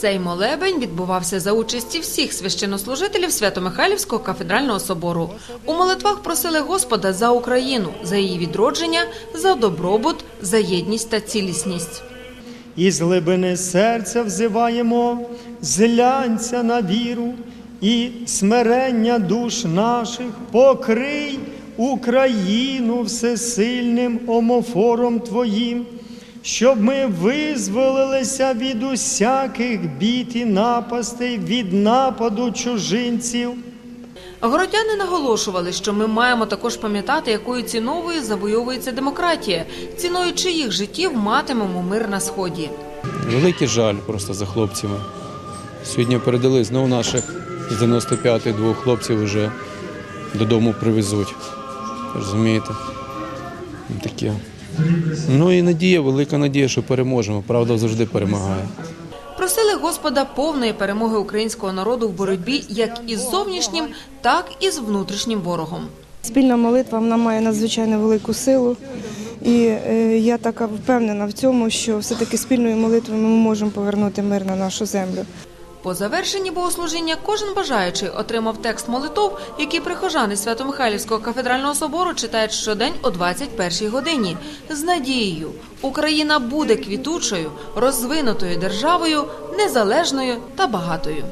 Цей молебень відбувався за участі всіх священнослужителів Свято-Михайлівського кафедрального собору. У молитвах просили Господа за Україну, за її відродження, за добробут, за єдність та цілісність. Із глибини серця взиваємо, злянься на віру і смирення душ наших, покрий Україну всесильним омофором Твоїм, щоб ми визволилися від усяких бід і напастей, від нападу чужинців. Городяни наголошували, що ми маємо також пам'ятати, якою ціновою завойовується демократія, ціною чиїх життів матимемо мир на сході. Великий жаль просто за хлопцями. Сьогодні передали знову наших з 95-х двох хлопців вже додому привезуть. Розумієте? Таке. Ну і надія, велика надія, що переможемо. Правда завжди перемагає. Просили Господа повної перемоги українського народу в боротьбі як із зовнішнім, так і з внутрішнім ворогом. Спільна молитва вона має надзвичайно велику силу, і е, я така впевнена в цьому, що все-таки спільною молитвою ми можемо повернути мир на нашу землю. По завершенні богослужіння кожен бажаючий отримав текст молитов, які прихожани Свято-Михайлівського кафедрального собору читають щодень о 21-й годині. З надією, Україна буде квітучою, розвинутою державою, незалежною та багатою.